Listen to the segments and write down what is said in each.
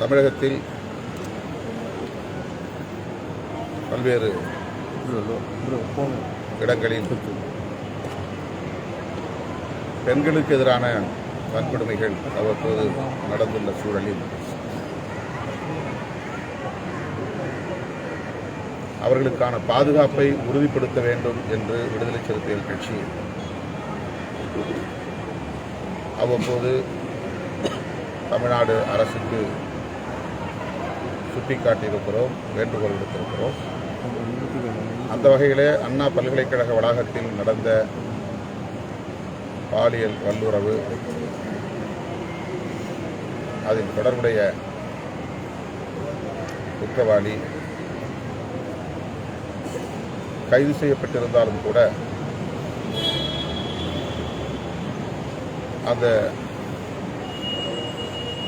தமிழகத்தில் பல்வேறு இடங்களில் பெண்களுக்கு எதிரான வன்கொடுமைகள் அவ்வப்போது நடந்துள்ள சூழலில் அவர்களுக்கான பாதுகாப்பை உறுதிப்படுத்த வேண்டும் என்று விடுதலை சிறுத்தைகள் கட்சி அவ்வப்போது தமிழ்நாடு அரசுக்கு சுட்டிக்காட்டியிருக்கிறோம் வேண்டுகோள் விடுத்திருக்கிறோம். அந்த வகையிலே அண்ணா பல்கலைக்கழக வளாகத்தில் நடந்த பாலியல் வல்லுறவு அதில் தொடர்புடைய குற்றவாளி கைது செய்யப்பட்டிருந்தாலும் கூட அந்த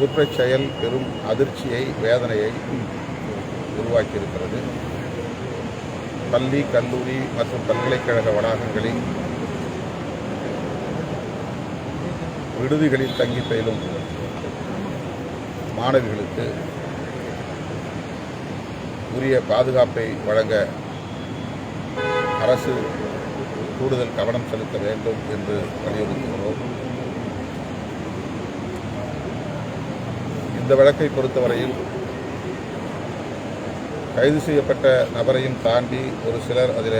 குற்றச் செயல் பெரும் அதிர்ச்சியை வேதனையை உருவாக்கியிருக்கிறது. பள்ளி கல்லூரி மற்றும் பல்கலைக்கழக வளாகங்களில் விடுதிகளில் தங்கி பயிலும் மாணவிகளுக்கு உரிய பாதுகாப்பை வழங்க அரசு கூடுதல் கவனம் செலுத்த வேண்டும் என்று வலியுறுத்துகிறோம். இந்த வழக்கை பொறுத்தவரையில் கைது செய்யப்பட்ட நபரையும் தாண்டி ஒரு சிலர் அதில்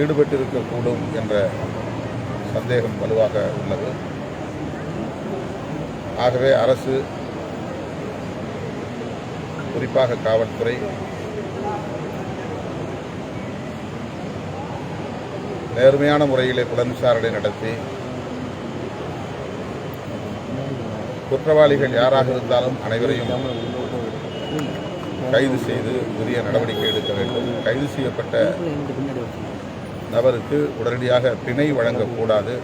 ஈடுபட்டிருக்கக்கூடும் என்ற சந்தேகம் வலுவாக உள்ளது. ஆகவே அரசு குறிப்பாக காவல்துறை நேர்மையான முறையிலே புலன் விசாரணை நடத்தி குற்றவாளிகள் யாராக இருந்தாலும் அனைவரையும் கைது செய்து உரிய நடவடிக்கை எடுக்க வேண்டும். கைது செய்யப்பட்ட நபருக்கு உடனடியாக பிணை வழங்கக்கூடாது.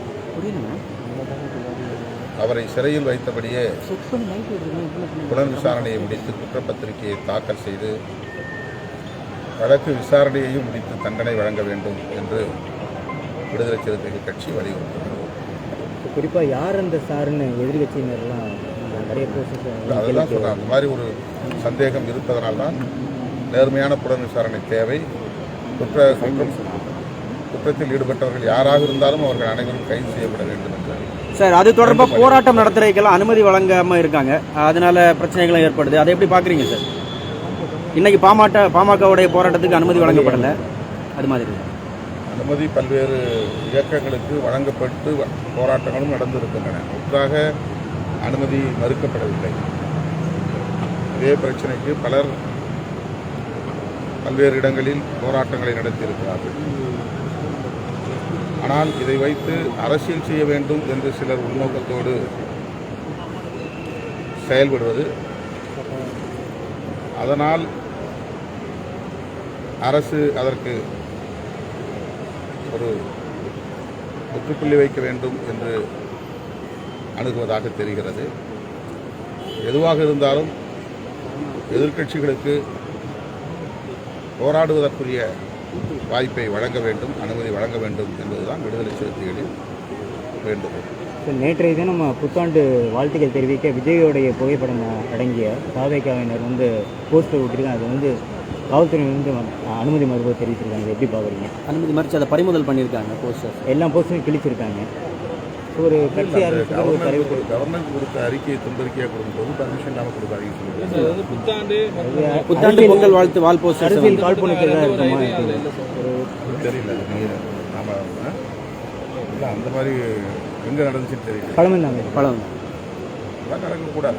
அவரை சிறையில் வைத்தபடியே புலன் விசாரணையை முடித்து குற்றப்பத்திரிகையை தாக்கல் செய்து வழக்கு விசாரணையையும் முடித்து தண்டனை வழங்க வேண்டும் என்று விடுதலை சிறுத்தைகள் கட்சி வலியுறுத்துகிறது குறிப்பாக யார் அந்த சாருன்னு எதிர்கட்சியினர்லாம் நிறைய அதுதான் சொல்றேன் அந்த மாதிரி ஒரு சந்தேகம் இருப்பதனால்தான் நேர்மையான புலன் விசாரணை தேவை. குற்ற குற்றம் குற்றத்தில் ஈடுபட்டவர்கள் யாராக இருந்தாலும் அவர்கள் அனைவரும் கைது செய்யப்பட வேண்டும் என்று. சார் அது தொடர்பாக போராட்டம் நடத்துறதுக்கெல்லாம் அனுமதி வழங்காம இருக்காங்க. அதனால பிரச்சனைகளும் ஏற்படுது. அதை எப்படி பாக்குறீங்க சார்? இன்னைக்கு பாமக பாமகவுடைய போராட்டத்துக்கு அனுமதி வழங்கப்படல. அது மாதிரி. அனுமதி பல்வேறு இயக்கங்களுக்கு வழங்கப்பட்டு போராட்டங்களும் நடந்திருக்கின்றன. ஒன்றாக அனுமதி மறுக்கப்படவில்லை. இதே பிரச்சனைக்கு பலர் பல்வேறு இடங்களில் போராட்டங்களை நடத்தியிருக்கிறார்கள். ஆனால் இதை வைத்து அரசியல் செய்ய வேண்டும் என்று சிலர் உள்நோக்கத்தோடு செயல்படுவது அதனால் அரசு அதற்கு ஒரு முற்றுப்புள்ளி வைக்க வேண்டும் என்று அணுகுவதாக தெரிகிறது. எதுவாக இருந்தாலும் எதிர்க்கட்சிகளுக்கு போராடுவதற்குரிய வாய்ப்பை வழங்க வேண்டும் அனுமதி வழங்க வேண்டும் என்பதுதான் விடுதலை சிறுத்தைகளின் வேண்டுகோள். நேற்றைய தினம் புத்தாண்டு வாழ்த்துக்கள் தெரிவிக்க விஜயோடைய புகைப்படம் அடங்கிய பாவேக்காவினர் வந்து போஸ்டர் விட்டுருக்காங்க அது வந்து காவல்துறை வந்து அனுமதி மறுபடியும் தெரிவிச்சிருக்காங்க. எப்படி பார்க்குறீங்க அனுமதி மறிச்சு அதை பறிமுதல் பண்ணியிருக்காங்க போஸ்டர். எல்லா போஸ்டரும் கிழிச்சிருக்காங்க. ஒரு கட்சி கவர்மெண்ட் கொடுத்த அறிக்கையை துண்டறிக்கையாக கொடுக்கும்போது பர்மிஷன் இல்லாமல் கொடுக்காதீங்க சொல்லுங்கள் புத்தாண்டு பொங்கல் வாழ்த்து வால் போஸ்டர் அரசியல் காழ்ப்புணர்ச்சி தான் இருக்குமா ஒரு தெரியல நாம அந்த மாதிரி எங்கே நடந்துச்சுன்னு தெரியல. பழம் அதெல்லாம் நடக்கக்கூடாது.